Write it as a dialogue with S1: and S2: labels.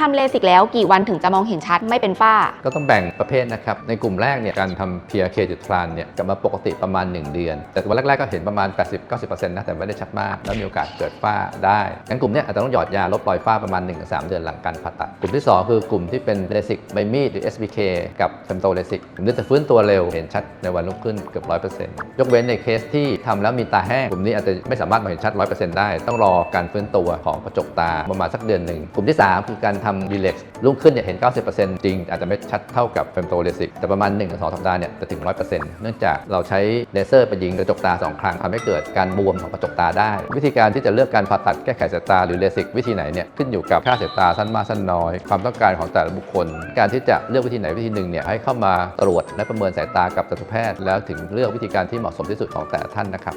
S1: ทำเลสิกแล้วกี่วันถึงจะมองเห็นชัดไม่เป็นฝ้า
S2: ก็ต้องแบ่งประเภทนะครับ ในกลุ่มแรกเนี่ยการทำ PRK จุดทรานเนี่ยกลับมาปกติประมาณ 1 เดือน แต่วันแรกๆก็เห็นประมาณ 80-90%นะแต่ไม่ได้ชัดมาก แล้วมีโอกาสเกิดฝ้าได้งั้นกลุ่มนี้อาจจะต้องหยอดยาลบรอยฝ้าประมาณ 1-3 เดือนหลังการผ่าตัด กลุ่มที่ 2 คือกลุ่มที่เป็นเลสิกใบมีดหรือ SBK กับเฟมโตเลสิกกลุ่มนี้จะฟื้นตัวเร็วเห็นชัดในวันรุ่งขึ้นเกือบ100%ยกเว้นในเคสที่ทำแล้วมีตาแห้งกลุ่มนี้อาจจะไม่สามารถมองเห็นชัด 100%ได้ ต้องรอการฟื้นตัวของกระจกตาประมาณสักเดือนหนึ่งกลุ่มที่ 3 คือการททำรีเล็กซ์รุ่งขึ้นเนี่ยเห็น 90%จริง อาจจะไม่ชัดเท่ากับเฟมโตเลสิกแต่ประมาณ 1-2 สัปดาห์เนี่ยจะถึง 100%เนื่องจากเราใช้เลเซอร์ไปยิงกระจกตา 2 ครั้งทำให้เกิดการบวมของกระจกตาได้ วิธีการที่จะเลือกการผ่าตัดแก้ไขสายตาหรือเลสิกวิธีไหนเนี่ยขึ้นอยู่กับค่าสายตาสั้นมากสั้นน้อย ความต้องการของแต่ละบุคคล การที่จะเลือกวิธีไหนวิธีหนึ่งเนี่ยให้เข้ามาตรวจและประเมินสายตากับสัตวแพทย์ แล้วถึงเลือกวิธีการที่เหมาะสมที่สุดของแต่ละท่านนะครับ